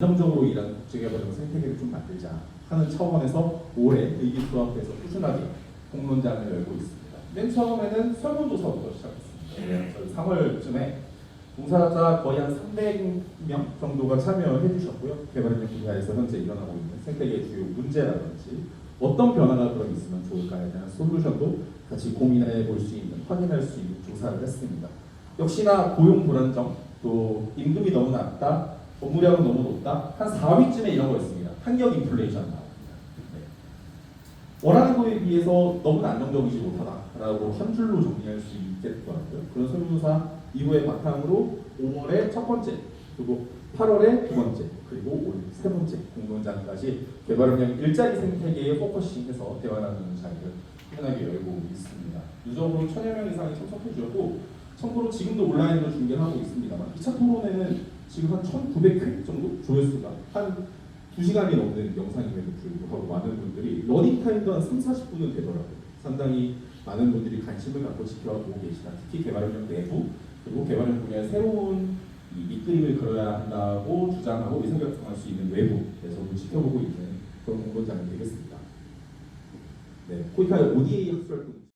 안정적으로 일하는 국제개발형 생태계를 좀 만들자 하는 차원에서 올해 의기투합해서 꾸준하게 공론장을 열고 있습니다. 맨 처음에는 설문조사부터 시작했습니다. 저희 3월쯤에 종사자 거의 한 300명 정도가 참여해 주셨고요. 개발력 분야에서 현재 일어나고 있는 생태계 주요 문제라든지 어떤 변화가 그럼 있으면 좋을까에 대한 솔루션도 같이 고민해 볼 수 있는, 확인할 수 있는 조사를 했습니다. 역시나 고용 불안정, 또 임금이 너무 낮다, 업무량은 너무 높다, 한 4위쯤에 이런 거였습니다. 탄력 인플레이션 나옵니다. 네. 원하는 거에 비해서 너무나 안정적이지 못하다라고 한 줄로 정리할 수 있겠더라고요. 그런 설문조사 이후에 바탕으로 5월에 첫 번째, 그리고 8월에 두 번째, 그리고 올 세 번째 공론장까지 개발업령 일자리 생태계에 포커싱해서 대화 나누는 자리를 편하게 열고 있습니다. 누적으로 천여 명 이상이 참석해 주셨고 참고로 지금도 온라인으로 중계를 하고 있습니다만 2차 토론회는 지금 한 1,900회 정도 조회수가 한 2시간이 넘는 영상임에도 불구하고 많은 분들이 러닝 타임도 한 3, 40분은 되더라고요. 상당히 많은 분들이 관심을 갖고 지켜보고 계시다. 특히 개발업령 내부 그리고 개발형 분야의 새로운 이 밑그림을 그려야 한다고 주장하고 의사결정할 수 있는 외부에서도 지켜보고 있는 그런 공론장이 되겠습니다. 네, 코이카의 ODA 학술활동